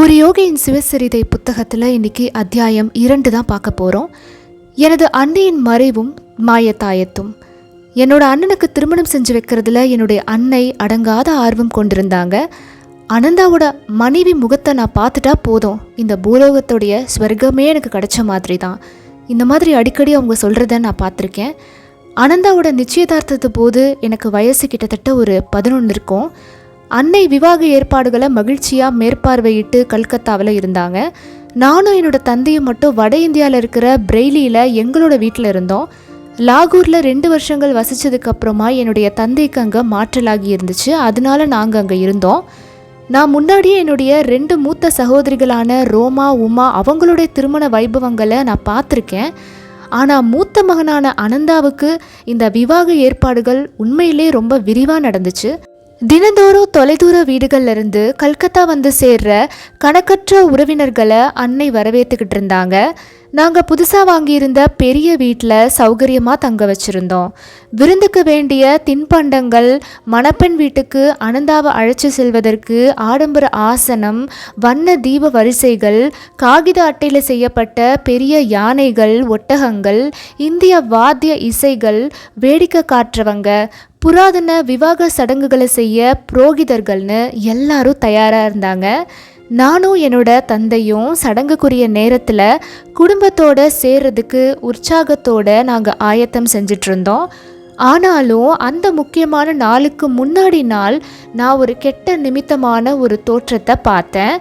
ஒரு யோகியின் சிவசரிதை புத்தகத்தில் இன்னைக்கு அத்தியாயம் இரண்டு தான் பார்க்க போகிறோம் எனது அன்னையின் மறைவும் மாயத்தாயத்தும். என்னோட அண்ணனுக்கு திருமணம் செஞ்சு வைக்கிறதுல என்னுடைய அன்னை அடங்காத ஆர்வம் கொண்டிருந்தாங்க. அனந்தாவோட மனைவி முகத்தை நான் பார்த்துட்டா போதும். இந்த பூலோகத்துடைய ஸ்வர்க்கமே எனக்கு கிடைச்ச மாதிரி தான் இந்த மாதிரி அடிக்கடி அவங்க சொல்கிறத நான் பார்த்துருக்கேன். அனந்தாவோட நிச்சயதார்த்தத்து போது எனக்கு வயசு கிட்டத்தட்ட ஒரு பதினொன்று இருக்கும். அன்னை விவாக ஏற்பாடுகளை மகிழ்ச்சியாக மேற்பார்வையிட்டு கல்கத்தாவில் இருந்தாங்க. நானும் என்னோட தந்தையும் மட்டும் வட இந்தியாவில் இருக்கிற பிரெய்லியில் எங்களோட வீட்டில் இருந்தோம். லாகூரில் ரெண்டு வருஷங்கள் வசித்ததுக்கப்புறமா என்னுடைய தந்தைக்கு அங்கே மாற்றலாகி இருந்துச்சு. அதனால நாங்கள் அங்கே இருந்தோம். நான் முன்னாடியே என்னுடைய ரெண்டு மூத்த சகோதரிகளான ரோமா உமா அவங்களுடைய திருமண வைபவங்களை நான் பார்த்துருக்கேன். ஆனால் மூத்த மகனான அனந்தாவுக்கு இந்த விவாக ஏற்பாடுகள் உண்மையிலே ரொம்ப விரிவாக நடந்துச்சு. தினந்தோறும் தொலைதூர வீடுகள்லேருந்து கல்கத்தா வந்து சேர்ற கணக்கற்ற உறவினர்களை அன்னை வரவேற்றுக்கிட்டு இருந்தாங்க. நாங்கள் புதுசாக வாங்கியிருந்த பெரிய வீட்டில் சௌகரியமாக தங்க வச்சுருந்தோம். விருந்துக்கு வேண்டிய தின்பண்டங்கள் மணப்பெண் வீட்டுக்கு அனந்தாவை அழைச்சி செல்வதற்கு ஆடம்பர ஆசனம் வண்ண தீப வரிசைகள் காகித அட்டையில் செய்யப்பட்ட பெரிய யானைகள் ஒட்டகங்கள் இந்திய வாத்திய இசைகள் வேடிக்கை காட்டுறவங்க புராதன விவாக சடங்குகளை செய்ய புரோகிதர்கள்னு எல்லாரும் தயாராக இருந்தாங்க. நானும் என்னோட தந்தையும் சடங்குக்குரிய நேரத்தில் குடும்பத்தோட சேர்றதுக்கு உற்சாகத்தோட நாங்கள் ஆயத்தம் செஞ்சிட்ருந்தோம். ஆனாலும் அந்த முக்கியமான நாளுக்கு முன்னாடி நாள் நான் ஒரு கெட்ட நிமித்தமான ஒரு தோற்றத்தை பார்த்தேன்.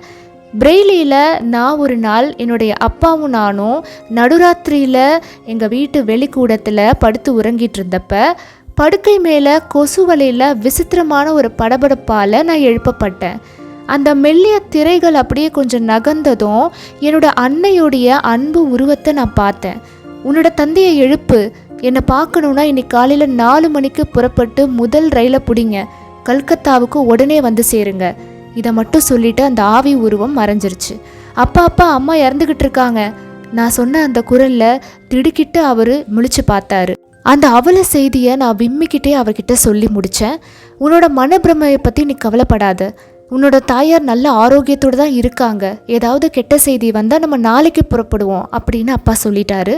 பிரெய்லியில் நான் ஒரு நாள் என்னுடைய அப்பாவும் நானும் நடுராத்திரியில் எங்கள் வீட்டு வெளிக்கூடத்தில் படுத்து உறங்கிட்டு இருந்தப்ப படுக்கை மேலே கொசு வலையில் விசித்திரமான ஒரு படபடப்பால் நான் எழுப்பப்பட்டேன். அந்த மெல்லிய திரைகள் அப்படியே கொஞ்சம் நகர்ந்ததும் என்னோட அன்னையுடைய அன்பு உருவத்தை நான் பார்த்தேன். உன்னோட தந்தையை எழுப்பு. என்னை பார்க்கணுன்னா இன்னைக்கு காலையில் நாலு மணிக்கு புறப்பட்டு முதல் ரயிலை பிடிங்க. கல்கத்தாவுக்கு உடனே வந்து சேருங்க. இதை மட்டும் சொல்லிட்டு அந்த ஆவி உருவம் மறைஞ்சிருச்சு. அப்பா அப்பா அம்மா இறந்துக்கிட்டு இருக்காங்க. நான் சொன்ன அந்த குரலில் திடுக்கிட்டு அவர் முழிச்சு பார்த்தாரு. அந்த அவல செய்தியை நான் விம்மிக்கிட்டே அவர்கிட்ட சொல்லி முடித்தேன் உன்னோட மனப்பிரமையை பற்றி நீ கவலைப்படாத. உன்னோட தாயார் நல்ல ஆரோக்கியத்தோடு தான் இருக்காங்க. ஏதாவது கெட்ட செய்தி வந்தால் நம்ம நாளைக்கு புறப்படுவோம் அப்படின்னு அப்பா சொல்லிட்டாரு.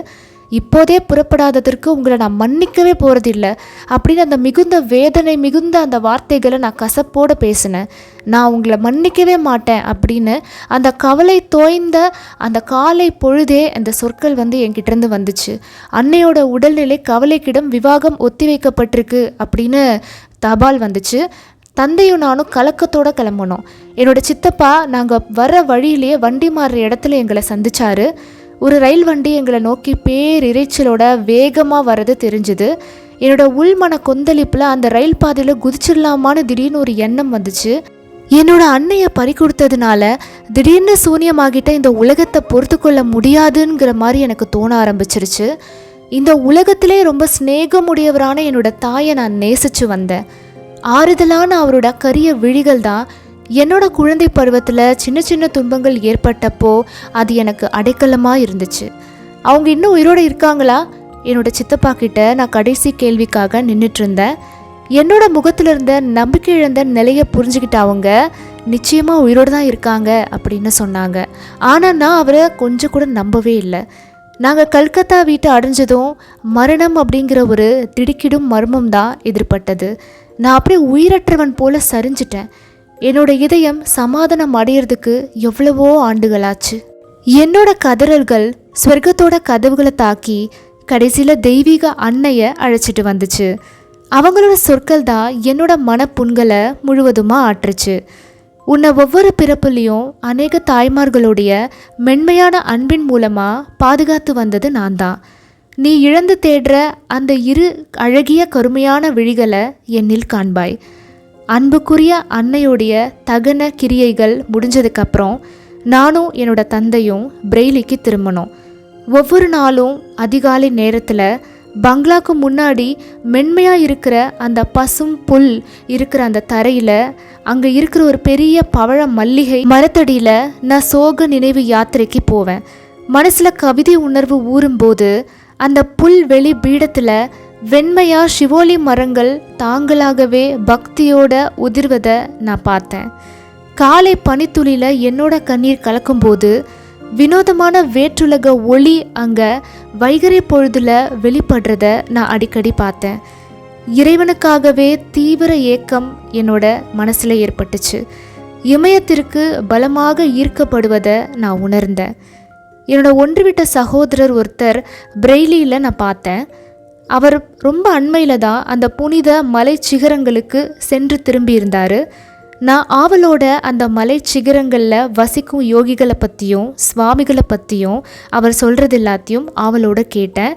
இப்போதே புறப்படாததற்கு உங்களை நான் மன்னிக்கவே போகிறதில்ல அப்படின்னு அந்த மிகுந்த வேதனை மிகுந்த அந்த வார்த்தைகளை நான் கசப்போடு பேசினேன். நான் உங்களை மன்னிக்கவே மாட்டேன் அப்படின்னு அந்த கவலை தோய்ந்த அந்த காலை பொழுதே அந்த சொற்கள் வந்து என்கிட்டேருந்து வந்துச்சு. அன்னையோட உடல்நிலை கவலைக்கிடம் விவாகம் ஒத்திவைக்கப்பட்டிருக்கு அப்படின்னு தபால் வந்துச்சு. தந்தையும் நானும் கலக்கத்தோட கிளம்புனோம் என்னோட சித்தப்பா நாங்கள் வர வழியிலேயே வண்டி மாறுற இடத்துல எங்களை சந்திச்சாரு. ஒரு ரயில் வண்டி எங்களை நோக்கி பேர் இறைச்சலோட வேகமாக வர்றது தெரிஞ்சுது. என்னோட உள்மன கொந்தளிப்பில் அந்த ரயில் பாதையில் குதிச்சிடலாமான்னு திடீர்னு ஒரு எண்ணம் வந்துச்சு. என்னோட அன்னையை பறி கொடுத்ததுனால திடீர்னு சூனியமாகிட்ட இந்த உலகத்தை பொறுத்து கொள்ள முடியாதுங்கிற மாதிரி எனக்கு தோண ஆரம்பிச்சிருச்சு. இந்த உலகத்திலே ரொம்ப சிநேகமுடையவரான என்னோட தாயை நான் நேசிச்சு வந்தேன். ஆறுதலான அவரோட கரிய விழிகள் தான் என்னோட குழந்தை பருவத்தில் சின்ன சின்ன துன்பங்கள் ஏற்பட்டப்போ அது எனக்கு அடைக்கலமாக இருந்துச்சு. அவங்க இன்னும் உயிரோடு இருக்காங்களா? என்னோட சித்தப்பா கிட்ட நான் கடைசி கேள்விக்காக நின்றுட்டு இருந்தேன் என்னோட முகத்தில் இருந்த நம்பிக்கை இழந்த நிலையை புரிஞ்சுக்கிட்ட அவங்க நிச்சயமாக உயிரோடு தான் இருக்காங்க அப்படின்னு சொன்னாங்க. ஆனால் நான் அவரை கொஞ்சம் கூட நம்பவே இல்லை. நாங்கள் கல்கத்தா வீட்டை அடைஞ்சதும் மரணம் அப்படிங்கிற ஒரு திடுக்கிடும் மர்மம் தான் எதிர்பட்டது. நான் அப்படியே உயிரற்றவன் போல சரிஞ்சிட்டேன். என்னோட இதயம் சமாதானம் அடையிறதுக்கு எவ்வளவோ ஆண்டுகளாச்சு. என்னோட கதறல்கள் ஸ்வர்க்கத்தோட கதவுகளை தாக்கி கடைசியில் தெய்வீக அன்னைய அழைச்சிட்டு வந்துச்சு. அவங்களோட சொற்கள் தான் என்னோட மனப்புண்களை முழுவதுமாக ஆற்றுச்சு. உன்னை ஒவ்வொரு பிறப்புலேயும் அநேக தாய்மார்களுடைய மென்மையான அன்பின் மூலமாக பாதுகாத்து வந்தது நான் தான். நீ இழந்து தேடுற அந்த இரு அழகிய கருமையான விழிகளை என்னில் காண்பாய். அன்புக்குரிய அன்னையுடைய தகன கிரியைகள் முடிஞ்சதுக்கப்புறம் நானும் என்னோட தந்தையும் பிரெய்லிக்கு திரும்பணும் ஒவ்வொரு நாளும் அதிகாலை நேரத்தில் பங்களாக்கு முன்னாடி மென்மையாக இருக்கிற அந்த பசும் புல் இருக்கிற அந்த தரையில் அங்கே இருக்கிற ஒரு பெரிய பவழ மல்லிகை மரத்தடியில் நான் சோக நினைவு யாத்திரைக்கு போவேன். மனசில் கவிதை உணர்வு ஊறும்போது அந்த புல் வெளி பீடத்தில் வெண்மையா சிவோலி மரங்கள் தாங்களாகவே பக்தியோட உதிர்வதை நான் பார்த்தேன். காலை பனித்துளியில் என்னோட கண்ணீர் கலக்கும்போது வினோதமான வேற்றுலக ஒளி அங்கே வைகறை பொழுதுல வெளிப்படுறத நான் அடிக்கடி பார்த்தேன். இறைவனுக்காகவே தீவிர ஏக்கம் என்னோட மனசில் ஏற்பட்டுச்சு. இமயத்திற்கு பலமாக ஈர்க்கப்படுவதை நான் உணர்ந்தேன். என்னோட ஒன்றுவிட்ட சகோதரர் ஒருத்தர் பிரெய்லியில் நான் பார்த்தேன். அவர் ரொம்ப அண்மையில் தான் அந்த புனித மலை சிகரங்களுக்கு சென்று திரும்பியிருந்தார். நான் ஆவலோட அந்த மலை சிகரங்களில் வசிக்கும் யோகிகளை பற்றியும் சுவாமிகளை பற்றியும் அவர் சொல்கிறது எல்லாத்தையும் ஆவலோட கேட்டேன்.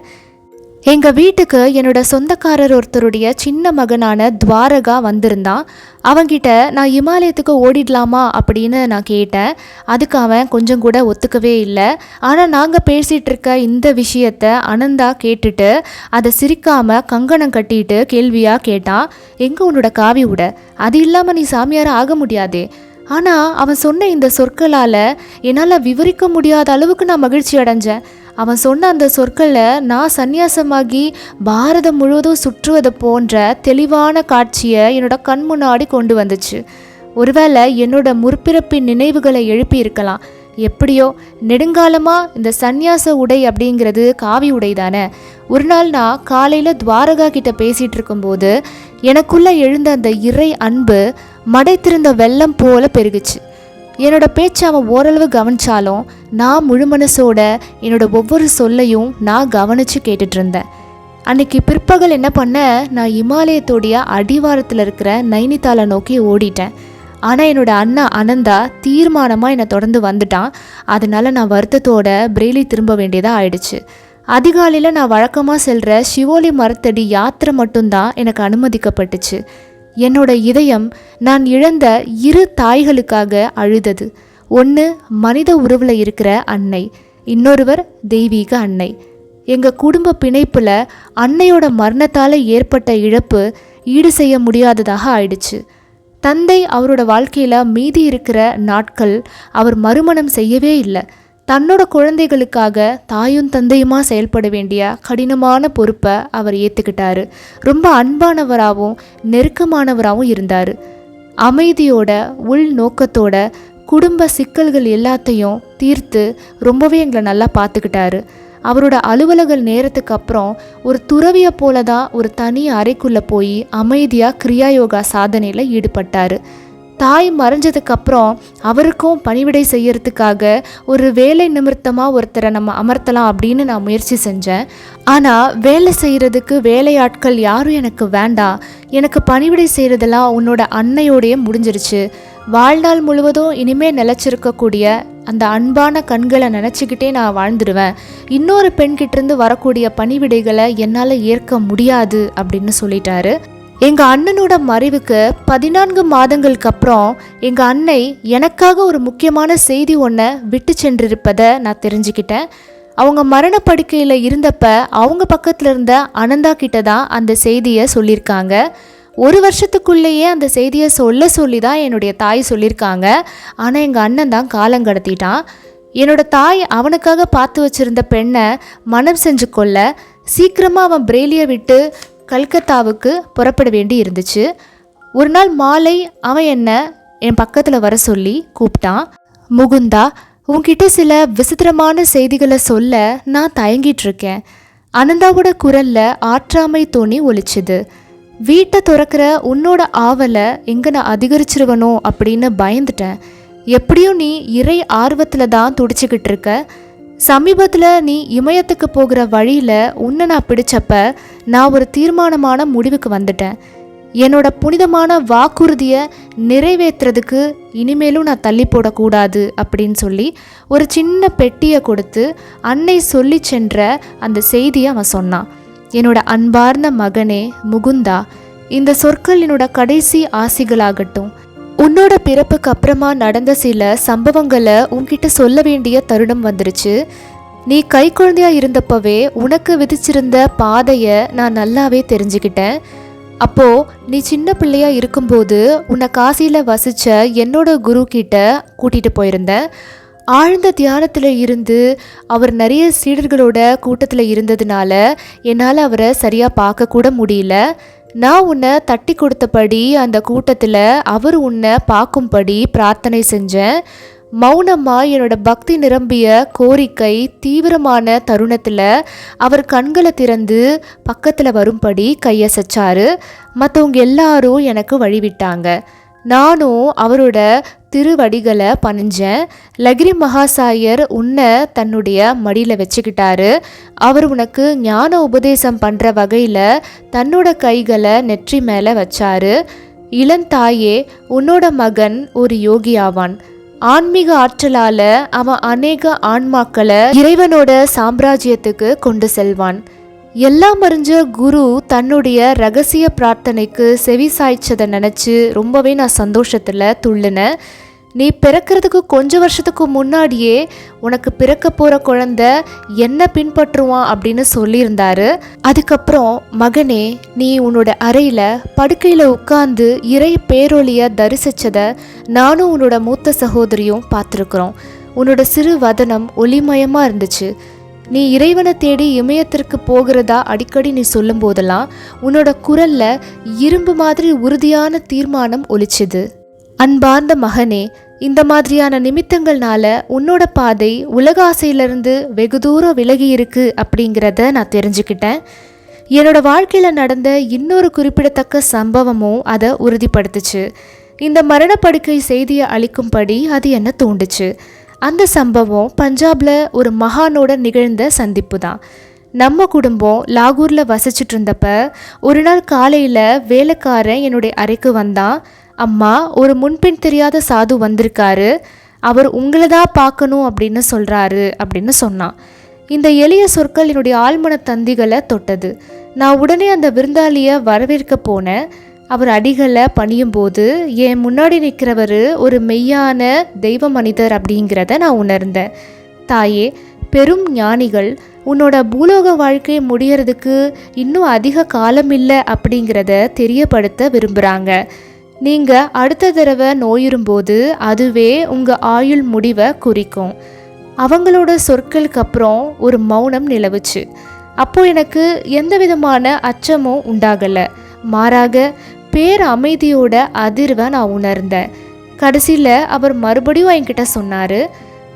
எங்கள் வீட்டுக்கு என்னோட சொந்தக்காரர் ஒருத்தருடைய சின்ன மகனான துவாரகா வந்திருந்தான் அவங்கிட்ட நான் இமாலயத்துக்கு ஓடிடலாமா அப்படின்னு நான் கேட்டேன். அதுக்கு அவன் கொஞ்சம் கூட ஒத்துக்கவே இல்லை. ஆனால் நாங்கள் பேசிகிட்டு இருக்க இந்த விஷயத்த அனந்தா கேட்டுட்டு அதை சிரிக்காமல் கங்கணம் கட்டிட்டு கேள்வியாக கேட்டான் எங்கே உன்னோட காவி விட அது இல்லாமல் நீ சாமியார் ஆக முடியாதே. ஆனால் அவன் சொன்ன இந்த சொற்களால் என்னால் விவரிக்க முடியாத அளவுக்கு நான் மகிழ்ச்சி அடைஞ்சேன். அவன் சொன்ன அந்த சொற்களில் நான் சந்நியாசமாகி பாரதம் முழுவதும் சுற்றுவது போன்ற தெளிவான காட்சியை என்னோட கண் முன்னாடி கொண்டு வந்துச்சு. ஒருவேளை என்னோட முற்பிறப்பின் நினைவுகளை எழுப்பியிருக்கலாம் எப்படியோ நெடுங்காலமாக இந்த சந்நியாச உடை அப்படிங்கிறது காவி உடை தானே. ஒரு நாள் நான் காலையில் துவாரகா கிட்ட பேசிகிட்டு இருக்கும்போது எனக்குள்ளே எழுந்த அந்த இறை அன்பு மடைத்திருந்த வெள்ளம் போல பெருகுச்சு. என்னோட பேச்சை அவன் ஓரளவு கவனிச்சாலும் நான் முழு மனசோட என்னோட ஒவ்வொரு சொல்லையும் நான் கவனித்து கேட்டுட்டு இருந்தேன் அன்னைக்கு பிற்பகல் என்ன பண்ண நான் இமாலயத்தோடைய அடிவாரத்தில் இருக்கிற நைனிதாலை நோக்கி ஓடிட்டேன். ஆனால் என்னோட அண்ணா அனந்தா தீர்மானமாக என்னை தொடர்ந்து வந்துட்டான். அதனால நான் வருத்தத்தோட பிரேலி திரும்ப வேண்டியதாக ஆயிடுச்சு. அதிகாலையில் நான் வழக்கமாக செல்கிற சிவோலி மரத்தடி யாத்திரை மட்டும்தான் எனக்கு அனுமதிக்கப்பட்டுச்சு. என்னோட இதயம் நான் இழந்த இரு தாய்களுக்காக அழுதது. ஒன்று மனித உறவில் இருக்கிற அன்னை இன்னொருவர் தெய்வீக அன்னை. எங்கள் குடும்ப பிணைப்பில் அன்னையோட மரணத்தால் ஏற்பட்ட இழப்பு ஈடு செய்ய முடியாததாக ஆயிடுச்சு. தந்தை அவரோட வாழ்க்கையில் மீதி இருக்கிற நாட்கள் அவர் மறுமணம் செய்யவே இல்லை. தன்னோட குழந்தைகளுக்காக தாயும் தந்தையுமா செயல்பட வேண்டிய கடினமான பொறுப்பை அவர் ஏற்றுக்கிட்டாரு ரொம்ப அன்பானவராகவும் நெருக்கமானவராகவும் இருந்தார். அமைதியோட உள் நோக்கத்தோட குடும்ப சிக்கல்கள் எல்லாத்தையும் தீர்த்து ரொம்பவே எங்களை நல்லா பார்த்துக்கிட்டாரு. அவரோட அலுவலக நேரத்துக்கு அப்புறம் ஒரு துறவியை போல தான் ஒரு தனி அறைக்குள்ளே போய் அமைதியாக கிரியா யோகா சாதனையில் ஈடுபட்டார். தாய் மறைஞ்சதுக்கப்புறம் அவருக்கும் பணிவிடை செய்யறதுக்காக ஒரு வேலை நிமித்தமாக ஒருத்தரை நம்ம அமர்த்தலாம் அப்படின்னு நான் முயற்சி செஞ்சேன். ஆனால் வேலை செய்கிறதுக்கு வேலையாட்கள் யாரும் எனக்கு வேண்டாம். எனக்கு பணிவிடை செய்கிறதெல்லாம் உன்னோட அன்னையோடைய முடிஞ்சிருச்சு. வாழ்நாள் முழுவதும் இனிமேல் நிலச்சிருக்கக்கூடிய அந்த அன்பான கண்களை நினச்சிக்கிட்டே நான் வாழ்ந்துடுவேன் இன்னொரு பெண்கிட்டேருந்து வரக்கூடிய பணிவிடைகளை என்னால் ஏற்க முடியாது அப்படின்னு சொல்லிட்டாரு. எங்கள் அண்ணனோட மறைவுக்கு பதினான்கு மாதங்களுக்கு அப்புறம் எங்கள் அன்னை எனக்காக ஒரு முக்கியமான செய்தி ஒன்றை விட்டு சென்றிருப்பதை நான் தெரிஞ்சுக்கிட்டேன். அவங்க மரணப்படுக்கையில் இருந்தப்ப அவங்க பக்கத்தில் இருந்த அனந்தா கிட்ட தான் அந்த செய்தியை சொல்லியிருக்காங்க. ஒரு வருஷத்துக்குள்ளேயே அந்த செய்தியை சொல்ல சொல்லி தான் என்னுடைய தாய் சொல்லியிருக்காங்க. ஆனால் எங்கள் அண்ணன் தான் காலம் கடத்திட்டான். என்னோட தாய் அவனுக்காக பார்த்து வச்சிருந்த பெண்ணை மனம் செஞ்சு கொள்ள சீக்கிரமாக அவன் பிரேலியை விட்டு கல்கத்தாவுக்கு புறப்பட வேண்டி இருந்துச்சு. ஒரு நாள் மாலை அவன் என்ன என் பக்கத்தில் வர சொல்லி கூப்பிட்டான். முகுந்தா உன்கிட்ட சில விசித்திரமான செய்திகளை சொல்ல நான் தயங்கிட்டு இருக்கேன். அனந்தாவோட குரல்ல ஆற்றாமை தோணி ஒழிச்சுது வீட்டை துறக்கிற உன்னோட ஆவலை எங்கே நான் அதிகரிச்சிருவனோ அப்படின்னு பயந்துட்டேன். எப்படியும் நீ இறை ஆர்வத்தில் தான் துடிச்சிக்கிட்டு இருக்க. சமீபத்தில் நீ இமயத்துக்கு போகிற வழியில் உன்னை நான் பிடிச்சப்ப நான் ஒரு தீர்மானமான முடிவுக்கு வந்துட்டேன். என்னோட புனிதமான வாக்குறுதியை நிறைவேற்றுறதுக்கு இனிமேலும் நான் தள்ளி போடக்கூடாது அப்படின்னு சொல்லி ஒரு சின்ன பெட்டியை கொடுத்து அன்னை சொல்லி சென்ற அந்த செய்தியை அவன் சொன்னான். என்னோட அன்பார்ந்த மகனே முகுந்தா இந்த சொற்கள் என்னோட கடைசி ஆசிகளாகட்டும். உன்னோட பிறப்புக்கு அப்புறமா நடந்த சில சம்பவங்களை உன்கிட்ட சொல்ல வேண்டிய தருணம் வந்துருச்சு. நீ கை குழந்தையா இருந்தப்பவே உனக்கு விதிச்சிருந்த பாதையை நான் நல்லாவே தெரிஞ்சுக்கிட்டேன். அப்போ நீ சின்ன பிள்ளையா இருக்கும்போது உன்னை காசியில் வசிச்ச என்னோட குரு கிட்ட கூட்டிட்டு போயிருந்தேன். ஆழ்ந்த தியானத்தில் இருந்து அவர் நிறைய சீடர்களோட கூட்டத்தில் இருந்ததுனால என்னால் அவரை சரியாக பார்க்க கூட முடியல. நான் உன்னை தட்டி கொடுத்தபடி அந்த கூட்டத்தில் அவர் உன்னை பார்க்கும்படி பிரார்த்தனை செஞ்சேன். மௌனமாக என்னோட பக்தி நிரம்பிய கோரிக்கை தீவிரமான தருணத்தில் அவர் கண்களை திறந்து பக்கத்தில் வரும்படி கையசைச்சாரு. மற்றவங்க எல்லாரும் எனக்கு வழிவிட்டாங்க. நானும் அவரோட திருவடிகளை பணிஞ்சேன் லகிரி மகாசாயர் உன்னை தன்னுடைய மடியில் வச்சுக்கிட்டாரு. அவர் உனக்கு ஞான உபதேசம் பண்ணுற வகையில் தன்னோட கைகளை நெற்றி மேலே வச்சாரு. இளந்தாயே உன்னோட மகன் ஒரு யோகி ஆவான். ஆன்மீக ஆற்றலால அவன் அநேக ஆன்மாக்களை இறைவனோட சாம்ராஜ்யத்துக்கு கொண்டு செல்வான். எல்லாம் அறிஞ்ச குரு தன்னுடைய ரகசிய பிரார்த்தனைக்கு செவி சாய்ச்சதை நினச்சி ரொம்பவே நான் சந்தோஷத்தில் துள்ளினேன். நீ பிறக்கிறதுக்கு கொஞ்ச வருஷத்துக்கு முன்னாடியே உனக்கு பிறக்க போகிற குழந்த என்ன பின்பற்றுவான் அப்படின்னு சொல்லியிருந்தாரு. அதுக்கப்புறம் மகனே நீ உன்னோட அறையில் படுக்கையில் உட்கார்ந்து இறை பேரொழியை தரிசிச்சதை நானும் உன்னோட மூத்த சகோதரியும் பார்த்துருக்குறோம். உன்னோட சிறு வதனம் ஒளிமயமாக இருந்துச்சு. நீ இறைவனை தேடி இமயத்திற்கு போகிறதா அடிக்கடி நீ சொல்லும் போதெல்லாம் உன்னோட குரல்ல இரும்பு மாதிரி உறுதியான தீர்மானம் ஒலிச்சுது. அன்பார்ந்த மகனே இந்த மாதிரியான நிமித்தங்கள்னால உன்னோட பாதை உலக ஆசையிலிருந்து வெகு தூரம் விலகி இருக்கு அப்படிங்கிறத நான் தெரிஞ்சுக்கிட்டேன். என்னோட வாழ்க்கையில் நடந்த இன்னொரு குறிப்பிடத்தக்க சம்பவமும் அதை உறுதிப்படுத்துச்சு. இந்த மரணப்படுக்கை செய்தியை அளிக்கும்படி அது என்ன தூண்டுச்சு? அந்த சம்பவம் பஞ்சாப்ல ஒரு மகானோட நிகழ்ந்த சந்திப்பு தான் நம்ம குடும்பம் லாகூரில் வசிச்சுட்டு இருந்தப்ப ஒரு நாள் காலையில் வேலைக்காரன் என்னுடைய அறைக்கு வந்தான். அம்மா ஒரு முன்பின் தெரியாத சாது வந்திருக்காரு. அவர் உங்களை தான் பார்க்கணும் அப்படின்னு சொல்கிறாரு அப்படின்னு சொன்னான். இந்த எளிய சொற்கள் என்னுடைய ஆழ்மன தந்திகளை தொட்டது. நான் உடனே அந்த விருந்தாளியை வரவேற்க போனேன். அவர் அடிகளை பணியும் போது என் முன்னாடி நிற்கிறவர் ஒரு மெய்யான தெய்வ மனிதர் அப்படிங்கிறத நான் உணர்ந்தேன். தாயே பெரும் ஞானிகள் உன்னோட பூலோக வாழ்க்கை முடியறதுக்கு இன்னும் அதிக காலம் இல்லை அப்படிங்கிறத தெரியப்படுத்த விரும்புகிறாங்க நீங்கள் அடுத்த தடவை நோயுறும்போது அதுவே உங்கள் ஆயுள் முடிவை குறிக்கும். அவங்களோட சொற்களுக்கு அப்புறம் ஒரு மௌனம் நிலவுச்சு. அப்போ எனக்கு எந்த விதமான அச்சமும் உண்டாகலை. மாறாக பேர் அமைதியோட அதிர்வை நான் உணர்ந்தேன். கடைசியில் அவர் மறுபடியும் என்கிட்ட சொன்னார்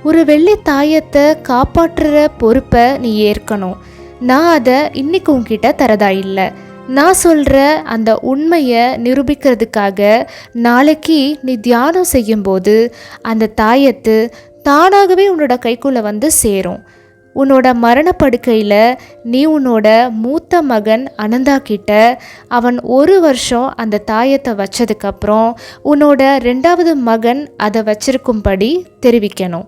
ஒரு வெள்ளை தாயத்தை காப்பாற்றுற பொறுப்பை நீ ஏற்கணும். நான் அதை இன்னைக்கு உன்கிட்ட தரதா இல்லை. நான் சொல்கிற அந்த உண்மையை நிரூபிக்கிறதுக்காக நாளைக்கு நீ தியானம் செய்யும்போது அந்த தாயத்து தானாகவே உன்னோட கைக்குள்ளே வந்து சேரும். உன்னோட மரணப்படுக்கையில் நீ உன்னோட மூத்த மகன் அனந்தா கிட்ட அவன் ஒரு வருஷம் அந்த தாயத்தை வச்சதுக்கப்புறம் உன்னோட ரெண்டாவது மகன் அதை வச்சிருக்கும்படி தெரிவிக்கணும்.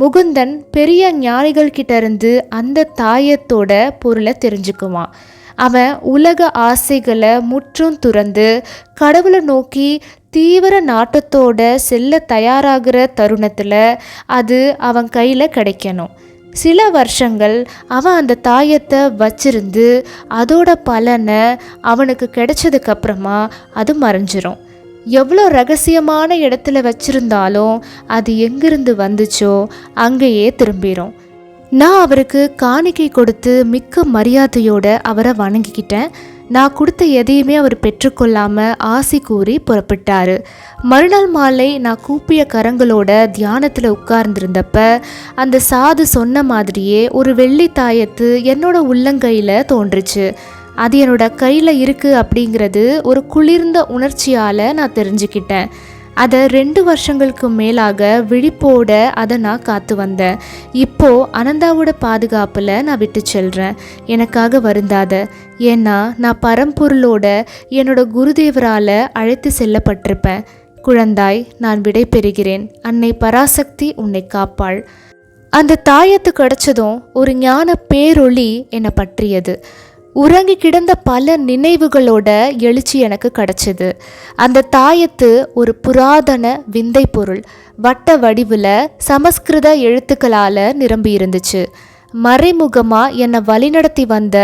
முகுந்தன் பெரிய ஞானிகள்கிட்ட இருந்து அந்த தாயத்தோட பொருளை தெரிஞ்சுக்குவான். அவன் உலக ஆசைகளை முற்றும் துறந்து கடவுளை நோக்கி தீவிர நாட்டத்தோட செல்ல தயாராகிற தருணத்தில் அது அவன் கையில் கிடைக்கணும். சில வருஷங்கள் அவன் அந்த தாயத்தை வச்சிருந்து அதோட பலனை அவனுக்கு கிடைச்சதுக்கப்புறமா அது மறைஞ்சிரும். எவ்வளோ ரகசியமான இடத்துல வச்சிருந்தாலும் அது எங்கிருந்து வந்துச்சோ அங்கேயே திரும்பிடும் நான் அவருக்கு காணிக்கை கொடுத்து மிக்க மரியாதையோடு அவரை வணங்கிக்கிட்டேன். நான் கொடுத்த எதையுமே அவர் பெற்றுக்கொள்ளாமல் ஆசி கூறி புறப்பட்டாரு. மறுநாள் மாலை நான் கூப்பிய கரங்களோட தியானத்தில் உட்கார்ந்திருந்தப்ப அந்த சாது சொன்ன மாதிரியே ஒரு வெள்ளி தாயத்து என்னோட உள்ளங்கையில் தோன்றுச்சு. அது என்னோட கையில் இருக்குது அப்படிங்கிறது ஒரு குளிர்ந்த உணர்ச்சியால் நான் தெரிஞ்சுக்கிட்டேன். அதை ரெண்டு வருஷங்களுக்கு மேலாக விழிப்போட அதை நான் காத்து வந்தேன். இப்போ அனந்தாவோட பாதுகாப்பில் நான் விட்டு செல்றேன். எனக்காக வருந்தாத. ஏன்னா நான் பரம்பொருளோட என்னோட குருதேவரால் அழைத்து செல்லப்பட்டிருப்பேன். குழந்தாய் நான் விடை பெறுகிறேன். அன்னை பராசக்தி உன்னை காப்பாள். அந்த தாயத்து கிடச்சதும் ஒரு ஞான பேரொளி என்னை பற்றியது. உறங்கி கிடந்த பல நினைவுகளோட எழுச்சி எனக்கு கிடச்சிது. அந்த தாயத்து ஒரு புராதன விந்தை பொருள். வட்ட வடிவில் சமஸ்கிருத எழுத்துக்களால் நிரம்பி இருந்துச்சு. மறைமுகமாக என்னை வழிநடத்தி வந்த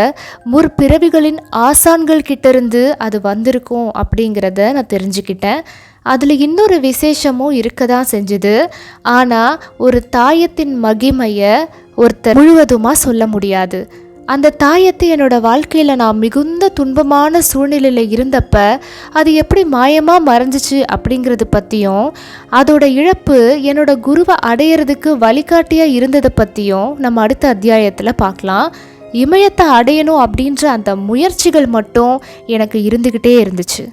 முற்பிறவிகளின் ஆசான்கள் கிட்டேருந்து அது வந்திருக்கும் அப்படிங்கிறத நான் தெரிஞ்சுக்கிட்டேன். அதில் இன்னொரு விசேஷமும் இருக்க தான் செஞ்சுது. ஆனால் ஒரு தாயத்தின் மகிமையை ஒருத்தர் முழுவதுமாக சொல்ல முடியாது. அந்த தாயத்தை என்னோட வாழ்க்கையில் நான் மிகுந்த துன்பமான சூழ்நிலையில் இருந்தப்ப அது எப்படி மாயமாக மறைஞ்சிச்சு அப்படிங்கிறது பற்றியும் அதோட இழப்பு என்னோட குருவை அடையிறதுக்கு வழிகாட்டியாக இருந்ததை பற்றியும் நம்ம அடுத்த அத்தியாயத்தில் பார்க்கலாம். இமயத்தை அடையணும் அப்படின்ற அந்த முயற்சிகள் மட்டும் எனக்கு இருந்துக்கிட்டே இருந்துச்சு.